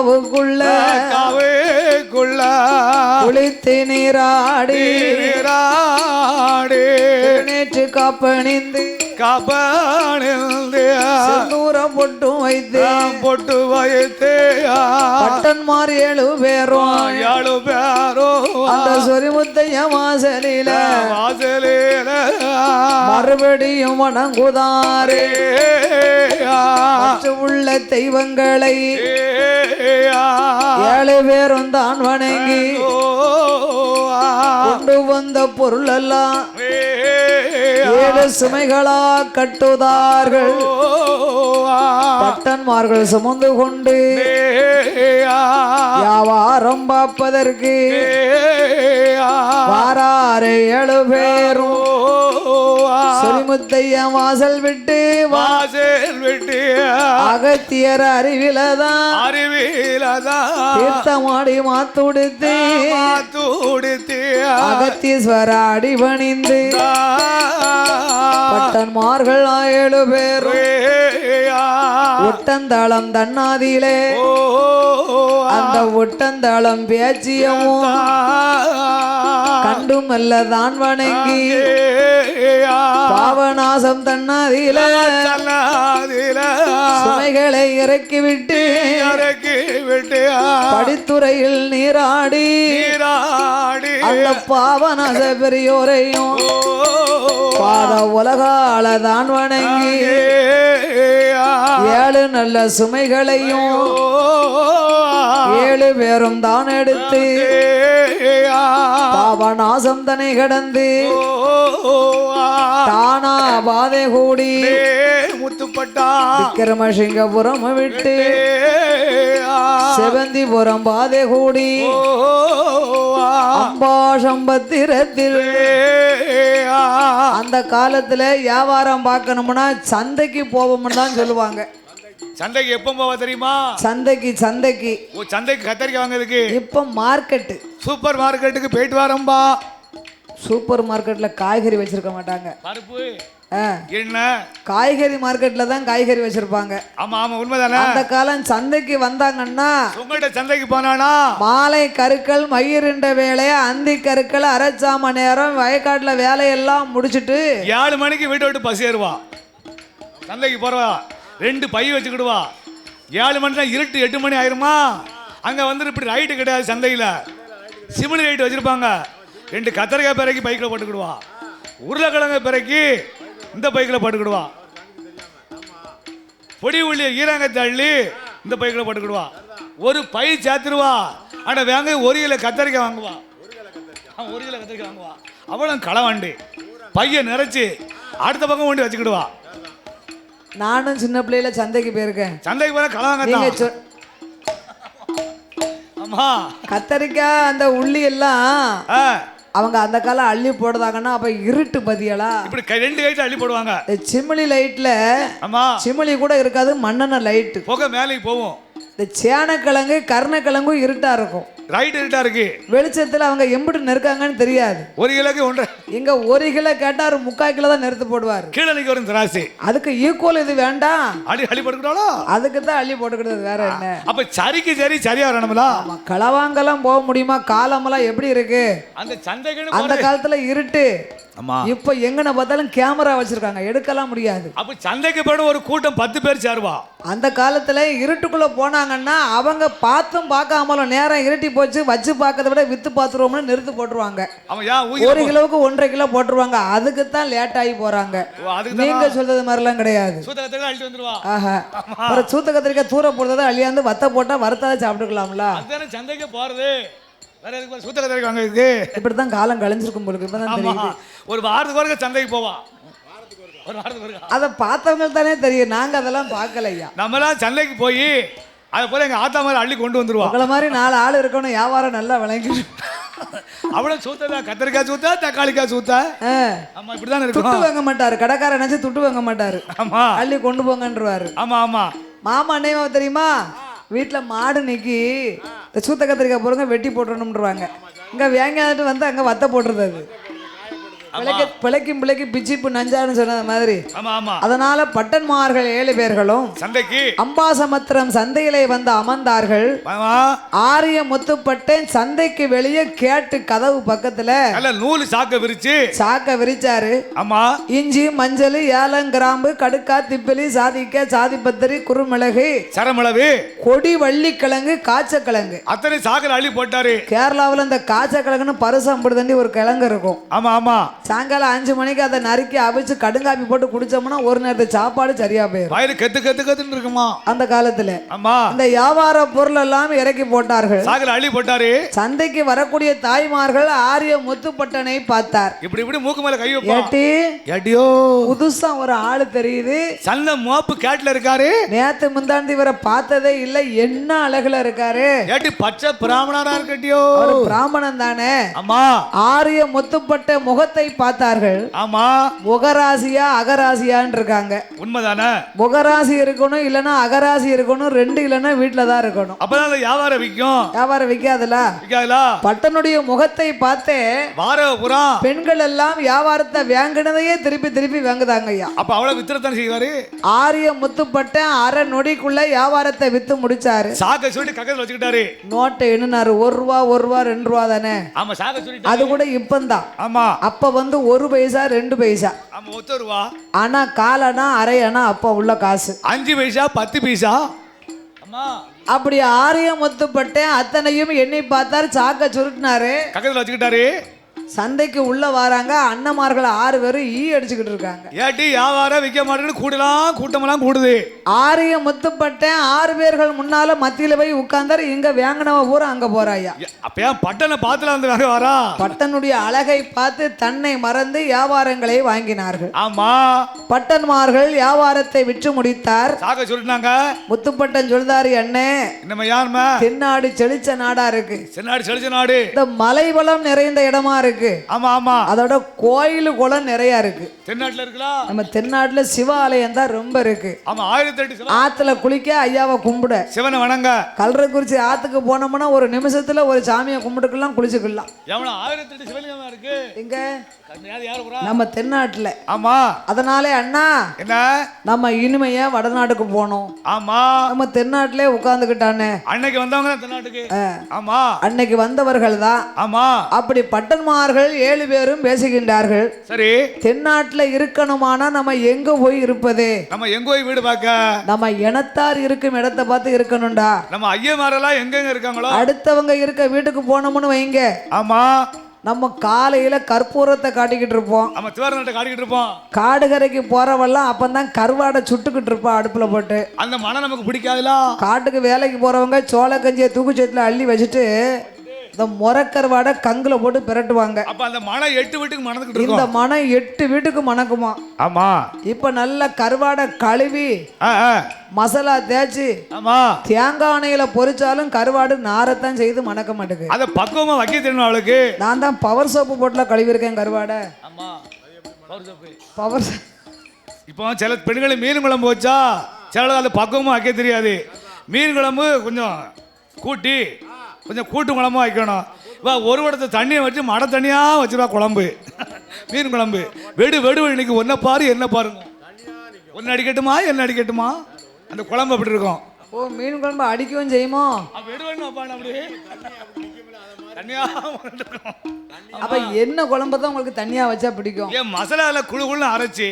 காவுக்குள்ள குளித்து நீராடி. நீராடி. நேற்று காப்பணிந்து செந்தூரம் பொட்டும் வைத்து. பொட்டு வைத்து பட்டன்மார் ஏழு பேரும் யாழு பேரோ. அந்த சொரிமுத்தைய வாசலில. வாசலில. மறுபடியும் வணங்குதாரே. உள்ள தெய்வங்களை. ஏழு பேரும் தான் வணங்கி. கொண்டு வந்த பொருள் எல்லாம் ஏழு சுமைகளா கட்டுதார்கள். பட்டன்மார்கள் சுமந்து கொண்டு வியாபாரம் பார்ப்பதற்கு வாராறு ஏழு பேரும் சொலிமுத்தைய வாசல் விட்டு வாசல் விட்டு அகத்தியர் அறிவிலதான் அறிவிலதான் தீர்த்தமாடி மாத்துடுத்து. தூடித்து அகத்தீஸ்வர அடிபணிந்து. பட்டன்மார்கள் ஏழு பேரும் ஒட்டந்தளம் தன்னாதியிலே. அந்த ஒட்டந்தளம் பேச்சியமும் கண்டுமல்ல தான் வணங்கி பாவநாசம் தன்னாதியில சுமைகளை இறக்கிவிட்டு விட்டு படித்துறையில் நீராடி நீராடி. அந்த பாவநாச பெரியோரையும் பாத உலகால தான் வணங்கி ஏழு நல்ல சுமைகளையும் ஏழு பேரும் தான் எடுத்து பாவநாசம் தனை கடந்து தானா பாதை கூடி முத்துப்பட்டா. விக்கிரமசிங்கபுரம் விட்டு செவந்திபுரம் பாதை கூடி அம்பாசம்பத்திரத்தில் அந்த காலத்துல வியாபாரம் பார்க்கணும்னா சந்தைக்கு போவோம்னு தான் சொல்லுவாங்க. சந்தைக்கு எப்போ போவா தெரியுமா? சந்தைக்கு சந்தைக்கு. ஓ சந்தைக்கு கத்தரிக்காய் வாங்குறதுக்கு? இப்ப மார்க்கெட்டு. சூப்பர் மார்க்கெட்டுக்கு போயிட்டு வரம்பா. சூப்பர் மார்க்கெட்ல காய்கறி வச்சிருக்க மாட்டாங்க. பருப்பு. என்ன? காய்கறி மார்க்கெட்ல தான் காய்கறி வச்சிருப்பாங்க. ஆமா ஆமா உண்மைதானே? அந்த காலம் சந்தைக்கு வந்தாங்கன்னா உங்கள்கிட்ட சந்தைக்கு போனானா? மாலை கருக்கள் மயிருண்ட வேலையை அந்தி கருக்கள் அரைச்சாம நேரம் வயக்காட்டுல வேலையெல்லாம் முடிச்சிட்டு ஏழு மணிக்கு வீட்டை விட்டு பஸ் ஏறுவா. சந்தைக்கு போறவா. ரெண்டு பை வச்சுக்கிடுவா. ஏழு மணி தான் இருட்டு எட்டு மணி ஆயிருமா? அங்க வந்துட்டு இப்படி ரைட்டு கிடையாது சந்தையில. சிமிலி ரைட்டு வச்சிருப்பாங்க. ரெண்டு கத்தரிக்காய் பிறக்கி பைக்கில் போட்டுக்கிடுவா. உருளைக்கிழங்கு பிறக்கி இந்த பைக்கில் போட்டுக்கிடுவா பொடி உள்ளி ஈரங்க தள்ளி இந்த பைக்கில் போட்டுக்கிடுவா ஒரு பை சேர்த்துருவா ஆனால் வேங்க ஒரு கிலோ கத்தரிக்காய் வாங்குவா. அவன் ஒரு கிலோ கத்திரிக்காய் வாங்குவா. அவளும் களை வண்டி பையன் நிறைச்சி அடுத்த பக்கம் கொண்டு வச்சுக்கிடுவா. நானும் சின்ன பிள்ளையில சந்தைக்கு போயிருக்கேன். சந்தைக்கு போல களை நீங்க வாங்கத்தான் சொ- ஆமா. கத்தரிக்காய் அந்த உள்ளி எல்லாம் ஆ, அவங்க அந்த காலம் அள்ளி போடுதாங்கன்னா அப்ப இருட்டு பதியலா? இப்படி ரெண்டு கைட்டு அள்ளி போடுவாங்க. சிமிலி லைட்ல ஆமா. சிமிலி கூட இருக்காது மண்ணெண்ணெய் லைட்டு. புகை மேலேக்கு போவோம். இந்த சேனக்கிழங்கு கருணக்கிழங்கும் இருட்டா இருக்கும். ரைட் இருட்டா இருக்கு. வெளிச்சத்துல அவங்க எம்பிட்டு நெருக்காங்கன்னு தெரியாது. ஒரு கிலோக்கு ஒன்றரை. இங்க ஒரு கிலோ கேட்டா ஒரு முக்கால் கிலோ தான் நிறுத்து போடுவாரு. கீழே நிக்க வரும் திராசி. அதுக்கு ஈக்குவல் இது வேண்டாம். அடி அள்ளி போட்டுக்கிட்டாலோ? அதுக்கு தான் அள்ளி போட்டுக்கிட்டது வேற என்ன? அப்ப சரிக்கு சரி சரியா வரணும்ல? களவாங்கெல்லாம் போக முடியுமா? காலமெல்லாம் எப்படி இருக்கு? அந்த சந்தைக்குன்னு அந்த காலத்துல இருட்டு. ஆமா இப்ப எங்கன பார்த்தாலும் கேமரா வச்சிருக்காங்க எடுக்கலாம் முடியாது. அப்ப சந்தைக்கு போட ஒரு கூட்டம் பத்து பேர் சேருவா? அந்த காலத்துல இருட்டுக்குள்ள போனாங்கன்னா அவங்க பார்த்தும் பார்க்காமலும் நேரம் இருட்டி போச்சு வச்சு பார்க்கறத விட வித்து பார்த்துருவோம்னு நிறுத்து போட்டுருவாங்க. ஒரு கிலோவுக்கு ஒன்றரை கிலோ போட்டுருவாங்க. அதுக்கு தான் லேட் ஆகி போறாங்க. நீங்க சொல்றது மாதிரிலாம் கிடையாது. ஆஹா. அப்புறம் சூத்த கத்திரிக்காய் தூர போடுறத அழியாந்து வத்த போட்டா வறுத்தாத சாப்பிட்டுக்கலாம்ல. சந்தைக்கு போறது. வேற எதுக்கு போற? சூத்த கத்திரிக்காய் வாங்குறதுக்கு இப்படித்தான் காலம் கழிஞ்சிருக்கும் போலுக்கு இப்பதான் ஆமா. தெரியுது. ஒரு வாரத்துக்கு ஒருக்க சந்தைக்கு போவா. ஒரு வாரத்துக்கு ஒருக்கா. அதை பார்த்தவங்க தானே தெரியும். நாங்க அதெல்லாம் பார்க்கலையா? நம்மலாம் சந்தைக்கு போய் அதை போல எங்க ஆத்தா மாதிரி அள்ளி கொண்டு வந்துருவா. உங்களை மாதிரி நாலு ஆள் இருக்கணும் வியாபாரம் நல்லா விளங்கி அவ்வளவு சூத்ததா? கத்திரிக்காய் சூத்தா தக்காளிக்காய் சூத்தா? ஆமா இப்படிதான் துட்டு இருக்கும் வாங்க மாட்டாரு. கடைக்காரன் நினைச்சு துட்டு வாங்க மாட்டாரு. ஆமா. அள்ளி கொண்டு போங்கன்றவாரு. ஆமா ஆமா. மாமா அன்னையமா தெரியுமா? வீட்டுல மாடு நிக்கி இந்த சூத்த கத்திரிக்காய் போடுங்க வெட்டி போட்டுறணும்ன்றவாங்க. இங்க வேங்காட்டு வந்து அங்க வத்த போட்டுருது அது. பிழைக்க பிழைக்கும் பிழைக்கு பிச்சிப்பு நஞ்சான்னு சொன்னது மாதிரி. அதனால பட்டன்மார்கள் ஏழு பேர்களும் சந்தைக்கு. அம்பாசமுத்திரம் சந்தையிலே வந்து அமர்ந்தார்கள். ஆரிய முத்துப்பட்டேன் சந்தைக்கு வெளியே கேட்டு கதவு பக்கத்துல நூல் சாக்க விரிச்சு. சாக்க விரிச்சாரு. ஆமா. இஞ்சி மஞ்சள் ஏலம் கிராம்பு கடுக்கா திப்பிலி சாதிக்க சாதிப்பத்திரி குறுமிளகு சரமிளவு கொடி வள்ளிக்கிழங்கு காய்ச்சக்கிழங்கு. அத்தனை சாக்கரை அள்ளி போட்டாரு. கேரளாவில் இந்த காய்ச்சக்கிழங்குன்னு பருசம்புடு தண்டி ஒரு கிழங்கு இருக்கும். ஆமா ஆமா. சாயங்காலம் அஞ்சு மணிக்கு அதை நறுக்கி அவிச்சு கடுங்காப்பி போட்டு குடிச்சோம்னா ஒரு நேரத்து சாப்பாடு சரியா போயிடும் வயிறு கத்து கத்து கத்துன்னு இருக்குமா? அந்த காலத்துல. ஆமா. இந்த வியாபார பொருள் எல்லாம் இறக்கி போட்டார்கள். சாக்கரை அள்ளி போட்டாரு. சந்தைக்கு வரக்கூடிய தாய்மார்கள் ஆரிய முத்துப்பட்டனை பார்த்தார். இப்படி இப்படி மூக்கு மேல கை ஏட்டி எடியோ புதுசா ஒரு ஆளு தெரியுது. சந்தை மோப்பு கேட்ல இருக்காரு. நேத்து முந்தாண்டி இவரை பார்த்ததே இல்ல என்ன அழகுல இருக்காரு. ஏட்டி பச்சை பிராமணரா இருக்கட்டியோ. பிராமணன் தானே. ஆமா. ஆரிய முத்துப்பட்ட முகத்தை பார்த்தார்கள். ஆமா. முகராசியா அகராசியான்னு இருக்காங்க உண்மைதானே? முகராசி இருக்கணும் இல்லைன்னா அகராசி இருக்கணும் ரெண்டு இல்லைன்னா வீட்டில் தான் இருக்கணும். அப்பதான் வியாபாரம் விற்கும். வியாபாரம் விற்காதுல விற்காதுல பட்டனுடைய முகத்தை பார்த்தே வார பெண்கள் எல்லாம் வியாபாரத்தை வாங்கினதையே திருப்பி திருப்பி வாங்குதாங்க ஐயா. அப்ப அவ்வளவு வித்திரத்தானே செய்வாரு? ஆரிய முத்துப்பட்ட அரை நொடிக்குள்ள வியாபாரத்தை வித்து முடிச்சாரு. சாக்க சொல்லிட்டு கக்கத்துல வச்சுக்கிட்டாரு. நோட்டை எண்ணினாரு ஒரு ரூபா ஒரு ரூபா ரெண்டு ரூபா தானே? ஆமா சாக்க சொல்லிட்டு அது கூட இப்பந்தான். ஆமா. அப்ப வந்து ஒரு பைசா ரெண்டு பைசா. ஆனா காலனா அரை அணா அப்ப உள்ள காசு. அஞ்சு பைசா பத்து பைசா? அம்மா. அப்படி ஆரிய முத்துப்பட்டேன் அத்தனையும் எண்ணி பார்த்தார் சாக்க சுருட்டினாரு. கக்கத்துல வச்சுக்கிட்டாரு. சந்தைக்கு உள்ள வராங்க அண்ணமார்கள் ஆறு பேரும் ஈ அடிச்சுக்கிட்டு இருக்காங்க. ஏட்டி வியாபாரம் விற்க மாட்டேங்குன்னு கூடலாம் கூட்டமெல்லாம் கூடுது. ஆரிய முத்துப்பட்டேன் ஆறு பேர்கள் முன்னால மத்தியில போய் உட்கார்ந்தாரு இங்க வேங்கனவ பூரா அங்க போறாயா. ஏ, அப்ப ஏன் பட்டனை பாத்துல வந்து வேற வரா? பட்டனுடைய அழகை பார்த்து தன்னை மறந்து வியாபாரங்களை வாங்கினார்கள். ஆமா. பட்டன்மார்கள் வியாபாரத்தை விற்று முடித்தார். சாக்க சொல்லிட்டாங்க. முத்துப்பட்டன் சொல்தாரு அண்ணே நம்ம யாருமா தென்னாடு செழிச்ச நாடா இருக்கு. சென்னாடு செழிச்ச நாடு. இந்த மலை வளம் நிறைந்த இடமா இருக்கு. ஆமா ஆமா. அதோட கோயில் குளம் நிறைய இருக்கு. தென்னாட்டுல இருக்கலாம் நம்ம தென்னாட்டுல சிவாலயம் தான் ரொம்ப இருக்கு. ஆமா ஆயிரத்தி எட்டு ஆத்துல குளிக்க ஐயாவை கும்பிட. சிவனை வணங்க. கல்றக்குறிச்சி ஆத்துக்கு போனோம்னா ஒரு நிமிஷத்துல ஒரு சாமியை கும்பிட்டுக்கலாம் குளிச்சுக்கலாம். எவ்வளவு ஆயிரத்தி எட்டு சிவலிங்கமா இருக்கு. எங்க? நம்ம தென்னாட்டுல. ஆமா. அதனாலே அண்ணா என்ன? நம்ம இனிமையா வடநாட்டுக்கு போனோம். ஆமா. நம்ம தென்னாட்டிலே உட்காந்துக்கிட்டானே அன்னைக்கு வந்தவங்க தான் தென்னாட்டுக்கு. ஆமா. அன்னைக்கு வந்தவர்கள் தான். ஆமா. அப்படி பட்டன்மார்கள் ஏழு பேரும் பேசுகின்றார்கள். சரி. தென்னாட்டுல இருக்கணுமானா நம்ம எங்க போய் இருப்பது? நம்ம எங்க போய் வீடு பார்க்க. நம்ம இனத்தார் இருக்கும் இடத்தை பார்த்து இருக்கணும்டா. நம்ம ஐயமாரெல்லாம் எங்கெங்க இருக்காங்களோ? அடுத்தவங்க இருக்க வீட்டுக்கு போனோம்னு வைங்க. ஆமா. நம்ம காலையில கற்பூரத்தை காட்டிக்கிட்டு இருப்போம். நம்ம சிவரநாட்டை காட்டிக்கிட்டு இருப்போம். காடுகரைக்கு போறவெல்லாம் அப்பந்தான் கருவாடை சுட்டுக்கிட்டு இருப்போம் அடுப்புல போட்டு. அந்த மனம் நமக்கு பிடிக்காதுல. காட்டுக்கு வேலைக்கு போறவங்க சோளக்கஞ்சியை தூக்குச்சேத்துல அள்ளி வச்சுட்டு இந்த முறக்கருவாடை கங்குல போட்டு பிரட்டுவாங்க. அப்ப அந்த மனம் எட்டு வீட்டுக்கு மணந்துக்கிட்டு இந்த இருக்கும் மனம் எட்டு வீட்டுக்கு மணக்குமா? ஆமா. இப்ப நல்ல கருவாடை கழுவி ஆ, ஆ. மசாலா தேய்ச்சி ஆமா. தேங்காய் எண்ணெயில பொரிச்சாலும் கருவாடு நாரத்தான் செய்து மணக்க மாட்டேங்குது அத பக்குவமா வைக்க தெரியணும் அவளுக்கு? நான் தான் பவர் சோப்பு போட்டுல கழுவிருக்கேன் கருவாடை. ஆமா. பவர் இப்போ சில பெண்கள் மீன் குழம்பு வச்சா சில அது பக்குவமா வைக்க தெரியாது. மீன் குழம்பு கொஞ்சம் கூட்டி கொஞ்சம் கூட்டு குழம்பா வைக்கணும். வா ஒரு இடத்த தண்ணியை வச்சு மடை தண்ணியா வச்சிருவா குழம்பு. மீன் குழம்பு. வெடு வெடு இன்னைக்கு ஒன்றை பாரு என்ன பாருங்க. ஒன்று அடிக்கட்டுமா என்ன அடிக்கட்டுமா? அந்த குழம்பு அப்படி இருக்கும். ஓ மீன் குழம்பு அடிக்கவும் செய்யுமோ? அப்ப என்ன குழம்பு தான் உங்களுக்கு தனியா வச்சா பிடிக்கும்? ஏன் குழு குழுன்னு அரைச்சி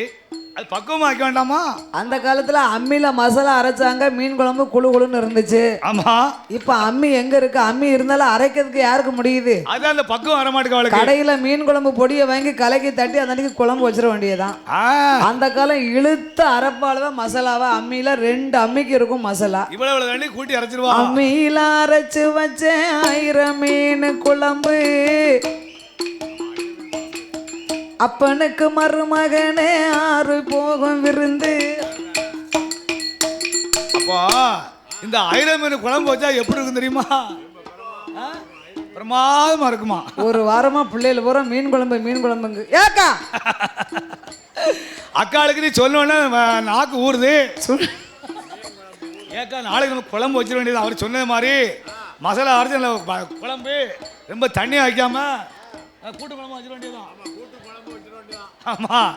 அது பக்குவமா வைக்க வேண்டாமா? அந்த காலத்துல அம்மியில மசாலா அரைச்சாங்க மீன் குழம்பு குழு குழுன்னு இருந்துச்சு. ஆமா. இப்ப அம்மி எங்க இருக்கு? அம்மி இருந்தாலும் அரைக்கிறதுக்கு யாருக்கு முடியுது? அதான் அந்த பக்குவம் வர மாட்டேங்க கடையில மீன் குழம்பு பொடியை வாங்கி கலக்கி தட்டி அந்த அன்னைக்கு குழம்பு வச்சிட வேண்டியதுதான். ஆ. அந்த காலம் இழுத்த அரைப்பால தான் மசாலாவை? அம்மியில ரெண்டு அம்மிக்கு இருக்கும் மசாலா. இவ்வளவு தண்ணி கூட்டி அரைச்சிருவா அம்மியில அரைச்சு வச்ச ஆயிரம் மீன் குழம்பு. அப்பனுக்கு மருமகனே ஆறு போகும் விருந்து. அப்போ இந்த ஆயிரம் மீன் குழம்பு வச்சா எப்படி இருக்கும் தெரியுமா? பிரமாதமா இருக்குமா? ஒரு வாரமா பிள்ளைகள் பூரா மீன் குழம்பு மீன் குழம்புங்க. ஏக்கா! அக்காளுக்கு நீ வ- நாக்கு ஊறுது. ஏக்கா நாளைக்கு நம்ம குழம்பு வச்சிட வேண்டியது. அவர் சொன்னது மாதிரி மசாலா அரைச்சி குழம்பு ரொம்ப தண்ணி வைக்காம கூட்டு குழம்பு வச்சிட வேண்டியதுதான். ஆமா.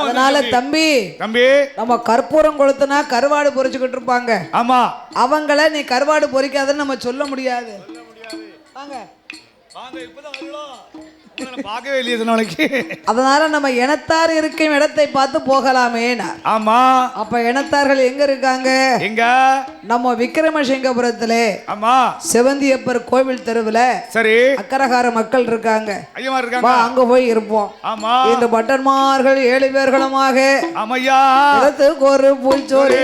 அதனால தம்பி. தம்பி நம்ம கற்பூரம் கொளுத்துனா கருவாடு பொரிச்சுக்கிட்டு இருப்பாங்க. ஆமா. அவங்கள நீ கருவாடு பொரிக்காதன்னு நம்ம சொல்ல முடியாது. வாங்க. வாங்க இப்பதான் பார்க்கவே இல்லையே நாளைக்கு அதனால நம்ம இனத்தார் இருக்கும் இடத்தை பார்த்து போகலாமே ஆமா. அப்ப இனத்தார்கள் எங்க இருக்காங்க? எங்க? நம்ம விக்ரமசிங்கபுரத்திலே ஆமா. செவந்தியப்பர் கோவில் தெருவுல சரி. அக்கரகார மக்கள் இருக்காங்க. ஐயமா இருக்காங்க. அங்க போய் இருப்போம். ஆமா. இந்த பட்டன்மார்கள் ஏழு பேர்களுமாக இடத்துக்கு ஒரு பூச்சோரி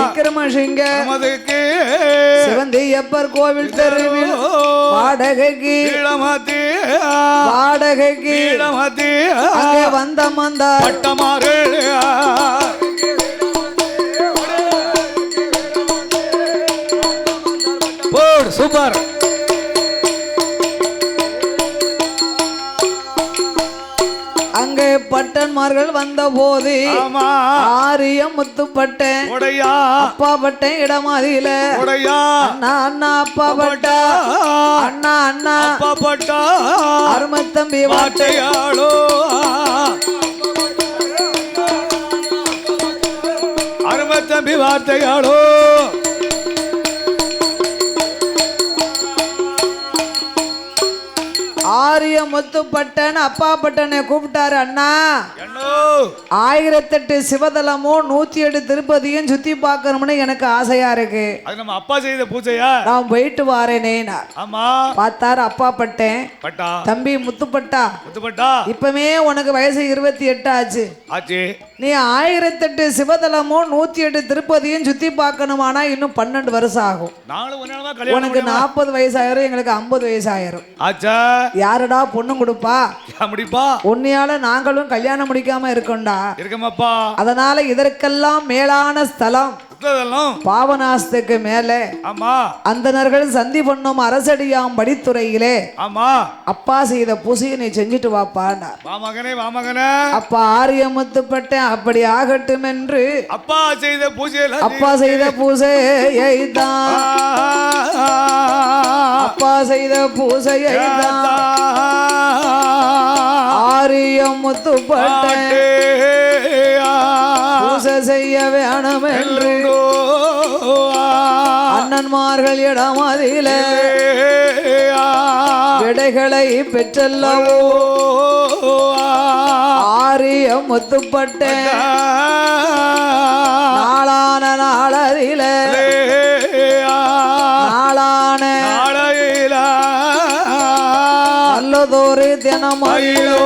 விக்ரமசிங்க சிவந்தியப்பர் கோவில் தெருவில் வாடகைக்கு வாடகைக்கு அங்கே வந்த மந்தார். பட்டமாறு. போடு சூப்பர். பட்டன்மார்கள் வந்த போது ஆரியம் முத்துப்பட்டேன் உடையா. அப்பா பட்டேன் இடமாதியில உடையா. அண்ணா அண்ணா அப்பா பட்டா. அண்ணா அண்ணா. அப்பா பட்டா. அருமத்தம்பி வாட்டை வாட்டையாளோ. அருமை தம்பி வார்த்தையாளோ முத்துப்பட்டன் அப்பா பட்டனை கூப்பிட்டாரு அண்ணா. ஆயிரத்தெட்டு சிவதலமும் நூத்தி எட்டு திருப்பதியும் சுத்தி பார்க்கணும்னு எனக்கு ஆசையா இருக்கு. அது நம்ம அப்பா செய்த பூஜையா? நான் போயிட்டு வாரேனேனா ஆமா. பார்த்தாரு அப்பா பட்டேன். பட்டா? தம்பி முத்துப்பட்டா. முத்துப்பட்டா? இப்பவே உனக்கு வயசு இருபத்தி எட்டு ஆச்சு. ஆச்சு. நீ ஆயிரத்தெட்டு சிவதலமும் நூத்தி எட்டு திருப்பதியும் சுத்தி பார்க்கணுமானா இன்னும் பன்னெண்டு வருஷம் ஆகும். உனக்கு நாற்பது வயசாயிரும் எங்களுக்கு ஐம்பது வயசாயிரும். ஆச்சா? யாருடா பொண்ணு கொடுப்பா. ஏன் முடிப்பா. உன்னையால நாங்களும் கல்யாணம் முடிக்காம இருக்கோம்டா. இருக்கமாப்பா. அதனால இதற்கெல்லாம் மேலான ஸ்தலம். பாவனாஸ்துக்கு மேலே ஆமா. அந்தணர்கள் சந்தி பண்ணும் அரசடியாம் படித்துறையிலே ஆமா. அப்பா செய்த பூசையை நீ செஞ்சுட்டு வாப்பான்னா. வா மகனே வா மகனே அப்பா ஆரியமுத்துப்பட்டேன் அப்படி ஆகட்டும் என்று அப்பா செய்த பூஜையில அப்பா செய்த பூசையை தான் அப்பா செய்த பூசையை தான் ஆரியம் முத்துப்பட்டேன் பூசை செய்ய வேணும் என்று அண்ணன்மார்கள் இடமதில விடைகளை பெற்றல்லவோ ஆரியம் முத்துப்பட்டேன் நாளான நாளதில நாளான நல்லதொரு தினமயிலோ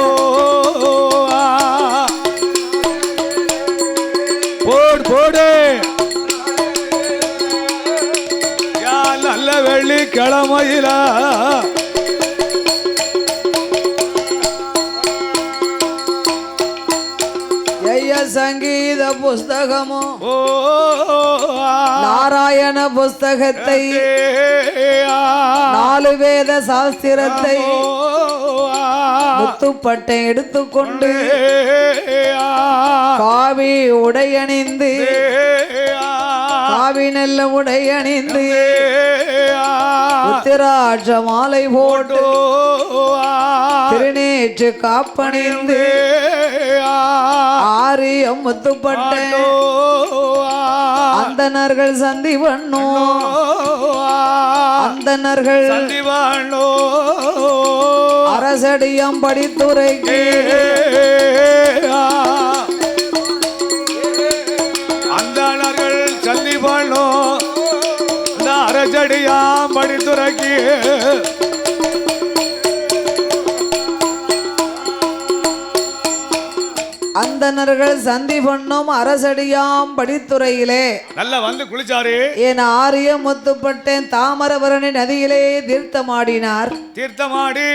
ஜெய சங்கீத புஸ்தகமும் ஓ நாராயண புஸ்தகத்தை நாலு வேத சாஸ்திரத்தை முத்துப்பட்டை எடுத்துக்கொண்டு காவி உடையணிந்து காவி நெல்ல உடையணிந்து உத்திராட்ச மாலை போட்டு திருநேற்று காப்பணிந்து ஆரியம் முத்துப்பட்டை அந்தணர்கள் சந்தி பண்ணும் அந்தணர்கள் சந்திவானோ அரசடியம் படித்துறைக்கு அரசடியாம் படித்துறக்கி அந்தணர்கள் சந்தி பண்ணும் அரசடியாம் படித்துறையிலே. நல்லா வந்து குளிச்சாரு. என் ஆரிய முத்துப்பட்டேன் தாமரபரணி நதியிலே தீர்த்தமாடினார். தீர்த்தமாடி.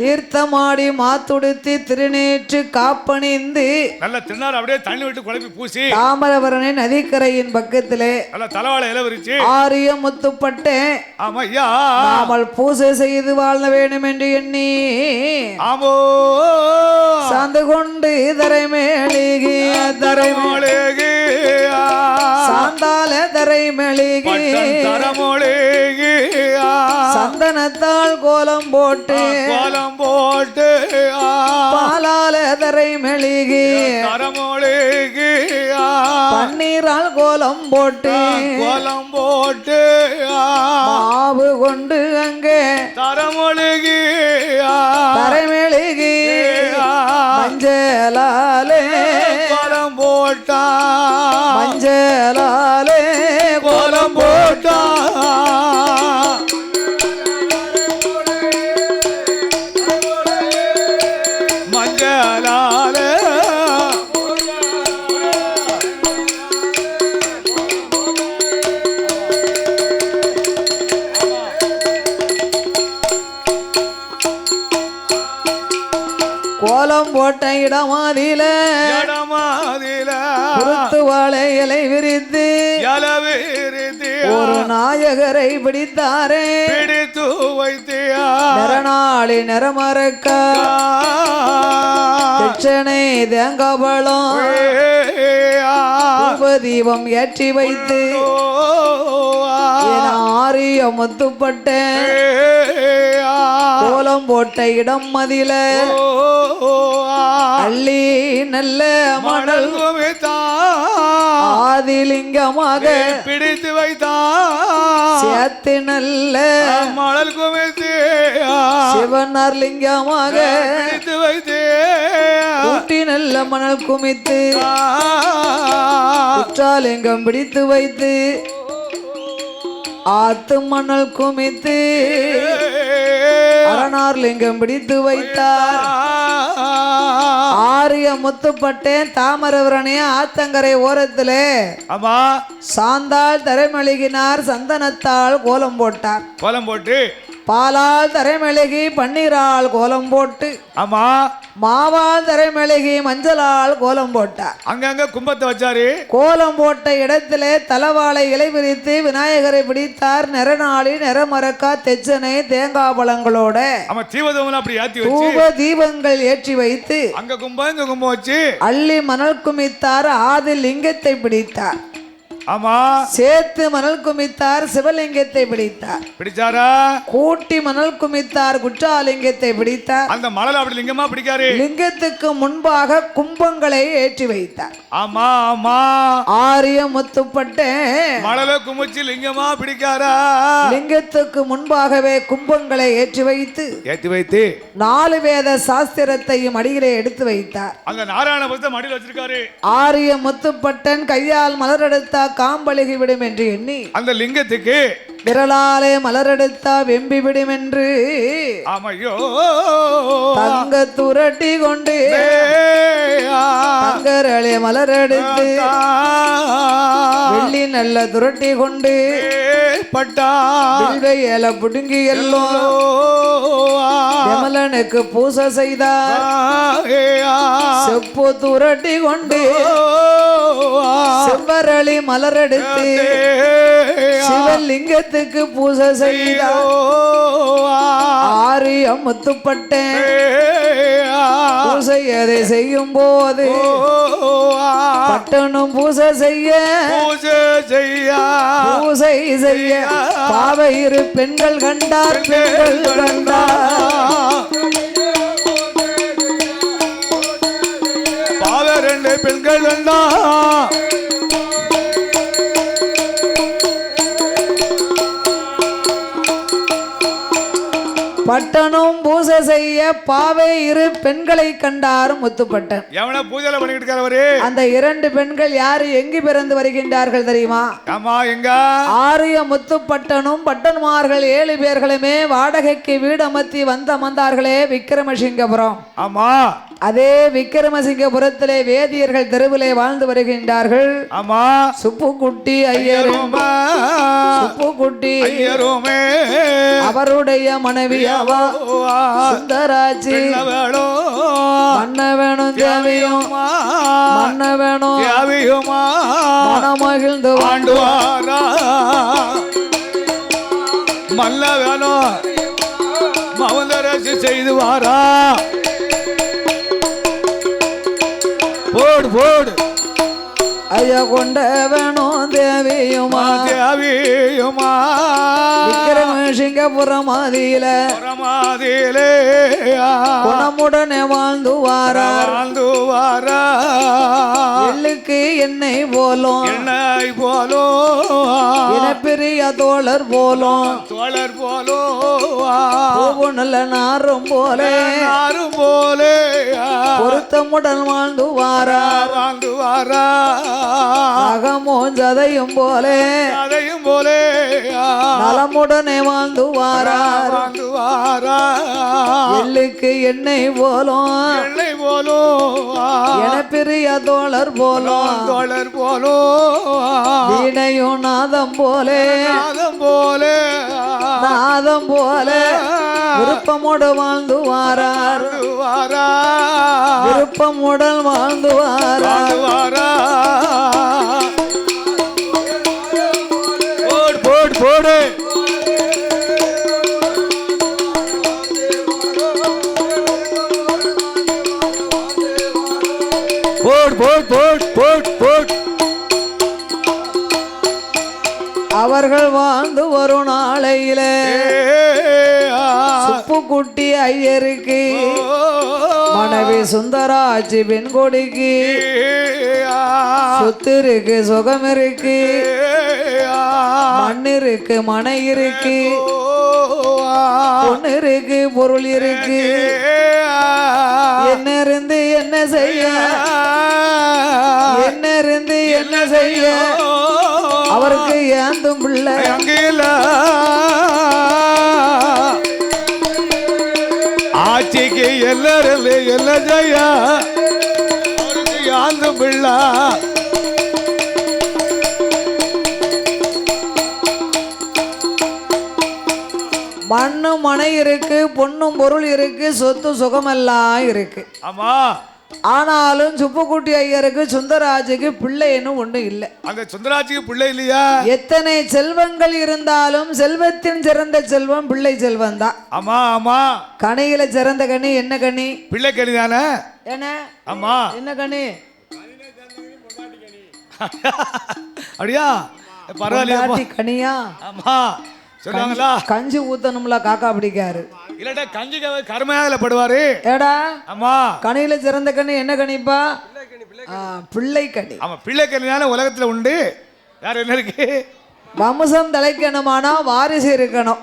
தீர்த்தமாடி மாத்துடுத்தி திருநேற்று காப்பணிந்து நல்ல திருநாள் அப்படியே தண்ணி விட்டு குழப்பி பூசி. தாமரபரணி நதிக்கரையின் பக்கத்திலே நல்ல தலைவாழை இலை விரிச்சு. ஆரிய முத்துப்பட்டேன். ஆமா ஐயா. நாமல் பூசை செய்து வாழ வேண்டும் என்று எண்ணி ஆமோ. சார்ந்து கொண்டு தரை மேலிகி தரை தரமொழிகியா சாந்தால தரை மெழுகி தரமொழிகியா சந்தனத்தால் கோலம் போட்டு கோலம் போட்டு பாலார தரை மெழுகி கரமொழிகி பன்னீரால் கோலம் போட்டு கோலம் போட்டு கோலம் போட்ட இடமாதில இடமாதில குருத்து வாழை இலை விரித்து நாயகரை பிடித்தாரே. பிடித்து வைத்தியா. நிறநாளி நிறமறக்கா தட்சணை தேங்காபலம் தீபம் ஏற்றி வைத்து ஆரிய முத்துப்பட்டேன் கோலம் போட்ட இடம் மதில. அள்ளி நல்ல மணல். ஆதிலிங்கமாக பிடித்து வைத்தா சேர்த்து நல்ல மணல் குமித்து சிவனார் லிங்கமாக வைத்தே ஊட்டி நல்ல மணல் குமித்து. குற்றாலிங்கம் பிடித்து வைத்து. ஆத்து மணல் குமித்து. அரணார் லிங்கம் பிடித்து வைத்தார். ஆரிய முத்துப்பட்டேன் தாமரவரணே ஆத்தங்கரை ஓரத்திலே. ஆமா. சாந்தாள் தரைமழுகினார் சந்தனத்தால் கோலம் போட்டார். கோலம் போட்டு பாலால் தரைமெழுகி பன்னீரால் கோலம் போட்டு ஆமா. மாவால் தரைமெழுகி மஞ்சளால் கோலம் போட்டார். அங்கங்க கும்பத்தை வச்சாரு. கோலம் போட்ட இடத்திலே தலவாழை இலை விரித்து விநாயகரை பிடித்தார். நிறநாளி நிறமரக்கா தெச்சனை தேங்காய் பழங்களோட ஆமா அப்படி ஏத்தி வச்சு தூப தீபங்கள் ஏற்றி வைத்து அங்க கும்பம் இங்க கும்பம் வச்சு அள்ளி மணல் குமித்தார். ஆதி லிங்கத்தை பிடித்தார். ஆமா. சேர்த்து மணல் குமித்தார் சிவலிங்கத்தை பிடித்தார். பிடிச்சாரா? கூட்டி மணல் குமித்தார் குற்றாலிங்கத்தை பிடித்தார். அந்த மணல் அப்படி லிங்கமா பிடிக்காரு? லிங்கத்துக்கு முன்பாக கும்பங்களை ஏற்றி வைத்தார். ஆமா ஆமா. ஆரிய முத்துப்பட்டேன் மணல குமிச்சு லிங்கமா பிடிக்காரா? லிங்கத்துக்கு முன்பாகவே கும்பங்களை ஏற்றி வைத்து ஏத்தி வைத்து நாலு வேத சாஸ்திரத்தையும் அடியிலே எடுத்து வைத்தார். அங்க நாராயண புத்தம் மடியில் வச்சிருக்காரு. ஆரிய முத்துப்பட்டன் கையால் மலரெடுத்தா காம்பழுகி விடும் என்று எண்ணி அந்த லிங்கத்துக்கு விரலாலே மலரெடுத்தா வெம்பி விடும் என்று ஆமையோ. தங்க துரட்டி கொண்டு ஏயா. தங்கரளே மலரெடுத்து. வெள்ளி நல்ல துரட்டி கொண்டு பட்டா. ஏல புடுங்கி எல்லோம் விமலனுக்கு பூசை செய்தார். செப்பு துரட்டி கொண்டு செவ்வரளி மலரெடுத்து சிவலிங்கத்துக்கு பூசை செய்தார். ஆரியம் முத்துப்பட்டேன் பூசை அதை செய்யும் போது பட்டனும் பூசை செய்ய பூஜை செய்யா பூசை செய்ய. பாவை இரு பெண்கள் கண்டார் பெண்கள் கண்டார். வந்தா பட்டனும் பூசை செய்ய பாவை இரு பெண்களை கண்டார் முத்துப்பட்டன். எவன பூஜையில பண்ணிக்கிட்டு இருக்காரு அந்த இரண்டு பெண்கள் யாரு எங்கு பிறந்து வருகின்றார்கள் தெரியுமா? ஆமா எங்க? ஆரிய முத்துப்பட்டனும் பட்டன்மார்கள் ஏழு பேர்களுமே வாடகைக்கு வீடு அமர்த்தி வந்து அமர்ந்தார்களே விக்கிரமசிங்கபுரம். ஆமா. அதே விக்கிரமசிங்கபுரத்திலே வேதியர்கள் தெருவிலே வாழ்ந்து வருகின்றார்கள். ஆமா. சுப்புக்குட்டி ஐயரும் சுப்புக்குட்டி ஐயருமே. அவருடைய மனைவி அவா சுந்தராஜி வேளோ மன்ன வேணும் தேவையும். மன்ன வேணும் தேவியுமா. மனமகிழ்ந்து ஆண்டுவாரா. மல்ல வேணும் மவுந்தரசு செய்து போடு. போடு ஐயா கொண்டவனும் தேவியுமா? தேவியுமா? சிங்கபுரமாதியில. புறமாதியிலே குணமுடனே வாழ்ந்துவாரார் வாழ்ந்துவாரா? எள்ளுக்கு என்னை போலும். என்னை போலும். இனப்பெரிய தோழர் போலும். தோழர் போலோ பூவு நல்ல நாரும் போல. யாரும் போலே. பொருத்தமுடன் வாழ்ந்து வாரார் வாழ்ந்து வாரா அகமும் சதையும் போல. அதையும் போலே. நலமுடனே வாழ்ந்து வாரார் வாழ்ந்து வாரா எள்ளுக்கு எண்ணெய் போலும். எண்ணெய் போலோ இனப்பெரிய தோழர் போலும் தோழர் போலோ வீணையும் நாதம் போலே. நாதம் போலே நாதம் போல. விருப்பமுடன் வாழ்ந்து வாரார் விருப்பமுடன் வாழ்ந்து வாரார் அவர்கள் வாழ்ந்து வரும் நாளையில சுப்புக்குட்டி ஐயருக்கு மனைவி சுந்தராட்சி பெண்கொடிக்கு சொத்து இருக்கு சுகம் இருக்கு மண் இருக்கு மனை இருக்கு பொண்ணு இருக்கு பொருள் இருக்கு என்ன இருந்து என்ன செய்ய? என்ன இருந்து என்ன செய்ய? அவருக்கு ஏந்தும் பிள்ளை. அங்கில. ஆட்சிக்கு எல்லாரும் எல்லா ஜெயா. அவருக்கு யாந்து பிள்ளா. மண்ணு மனை இருக்கு பொண்ணும் பொருள் இருக்கு சொத்து சுகமெல்லாம் இருக்கு. ஆமா. ஆனாலும் சுப்புக்குட்டி ஐயருக்கு சுந்தராஜுக்கு பிள்ளைன்னு ஒண்ணும் இல்லை. அந்த சுந்தராட்சிக்கு பிள்ளை இல்லையா? எத்தனை செல்வங்கள் இருந்தாலும் செல்வத்தின் சிறந்த செல்வம் பிள்ளை செல்வம் தான். ஆமா ஆமா. கனியில சிறந்த கனி என்ன கனி? பிள்ளை கனி தானே? என்ன? ஆமா. என்ன கனி? அப்படியா? பரவாயில்லையா பொண்டாட்டி கனியா? ஆமா. சொல்லுவாங்களா? கஞ்சி ஊத்தணும்ல காக்கா பிடிக்காரு. இல்லடா கஞ்சி கருமையாக படுவாரு. ஏடா ஆமா. கனியில சிறந்த கனி என்ன கனிப்பா? பிள்ளை கனி. ஆமா பிள்ளை கல்யாணம் உலகத்துல உண்டு. வேற என்ன இருக்கு? வம்சம் தலைக்கணுமானா வாரிசு இருக்கணும்.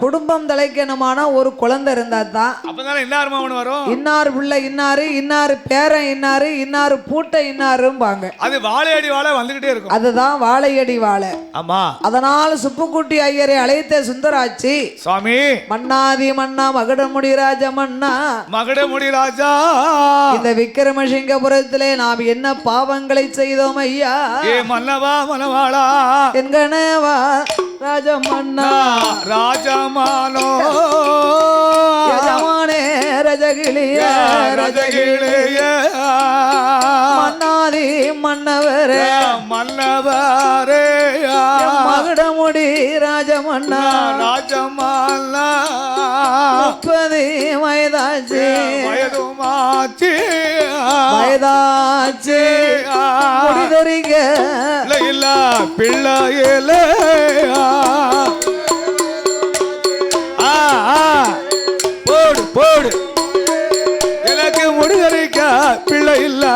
குடும்பம் தலைக்கணுமானா ஒரு குழந்தை இருந்தா தான் அப்பதானே என்ன அருமாவன் வரும்? இன்னார் பிள்ளை இன்னாரு இன்னாரு பேரன் இன்னாரு இன்னாரு பூட்டை இன்னாரும்பாங்க. அது வாழையடி வாழை வந்துகிட்டே இருக்கும். அதுதான் வாழையடி வாழை. ஆமா. அதனால் சுப்புக்குட்டி ஐயரை அழைத்த சுந்தராட்சி சுவாமி. மன்னாதி மன்னா மகுடமுடி ராஜ மன்னா. மகுடமுடி ராஜா. இந்த விக்கிரமசிங்கபுரத்திலே நாம் என்ன பாவங்களை செய்தோம் ஐயா? ஏ மன்னவா மனவாளா என்கனவா ராஜமன்னா ராஜமானோ யஜமானே ரஜகிளிய ரஜகிளிய மன்னாதி மன்னவரே. மன்னவரே. மகுடமுடி ராஜமன்னா. ராஜமாலா முப்பது வயதாச்சு. வயதுமாச்சி. வயதாச்சு. முடிதறிக்க இல்ல பிள்ளையில ஆ ஆ. போடு போடு. எனக்கு முடிதறிக்க பிள்ளை இல்ல.